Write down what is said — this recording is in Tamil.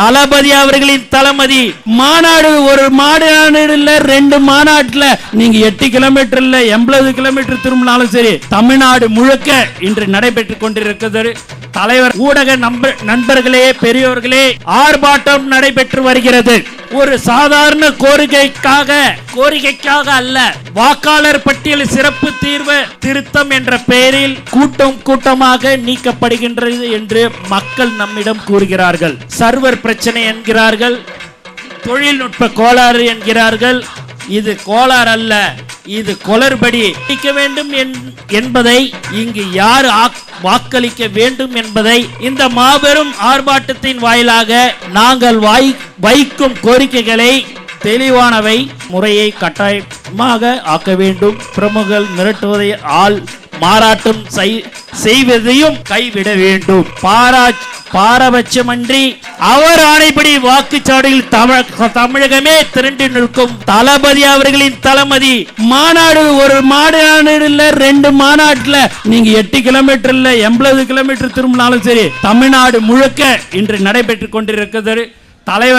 தளபதி அவர்களின் தளபதி. மாநாடு ஒரு மாநாடுல ரெண்டு மாநாட்டுல நீங்க எட்டு கிலோமீட்டர்ல எண்பது கிலோமீட்டர் திரும்பினாலும் சரி தமிழ்நாடு முழுக்க இன்று நடைபெற்றுக் கொண்டிருக்கிறது. தலைவர் ஊடக நம்ப நண்பர்களே பெரியோர்களே ஆர்ப்பாட்டம் நடைபெற்று வருகிறது. ஒரு சாதாரண கோரிக்கைக்காக கோரிக்கைக்காக அல்ல வாக்காளர் பட்டியல் சிறப்பு தீர்வு திருத்தம் என்ற பெயரில் கூட்டம் கூட்டமாக நீக்கப்படுகின்றது என்று மக்கள் நம்மிடம் கூறுகிறார்கள். சர்வர் பிரச்சனை என்கிறார்கள் தொழில்நுட்ப கோளாறு என்கிறார்கள். இது கோளாறு அல்ல இது கொளறுபடி அளிக்க வேண்டும் என்- என்பதை இங்கு யார் ஆக்- வாக்களிக்க வேண்டும் என்பதை இந்த மாபெரும் ஆர்ப்பாட்டத்தின் வாயிலாக நாங்கள் வாய் வைக்கும் கோரிக்கைகளை தெளிவானவை முறையை கட்டாயமாக ஆக்க வேண்டும். பிரமுகர் மிரட்டுவதை ஆள் மாறாட்டம் செய்- செய்வதையும் கைவிட வேண்டும். பாரா பாரபட்சமன்றி அவர் ஆணைப்படி வாக்குச்சாவடியில் தமிழகமே திரண்டு நிற்கும். தளபதி அவர்களின் தளபதி. மாநாடு ஒரு மாநாடு ரெண்டு மாநாட்டுல. நீங்க எட்டு கிலோமீட்டர்ல எண்பது கிலோமீட்டர் திரும்பினாலும் சரி தமிழ்நாடு முழுக்க இன்று நடைபெற்றுக் கொண்டிருக்கிறது. தலைவர்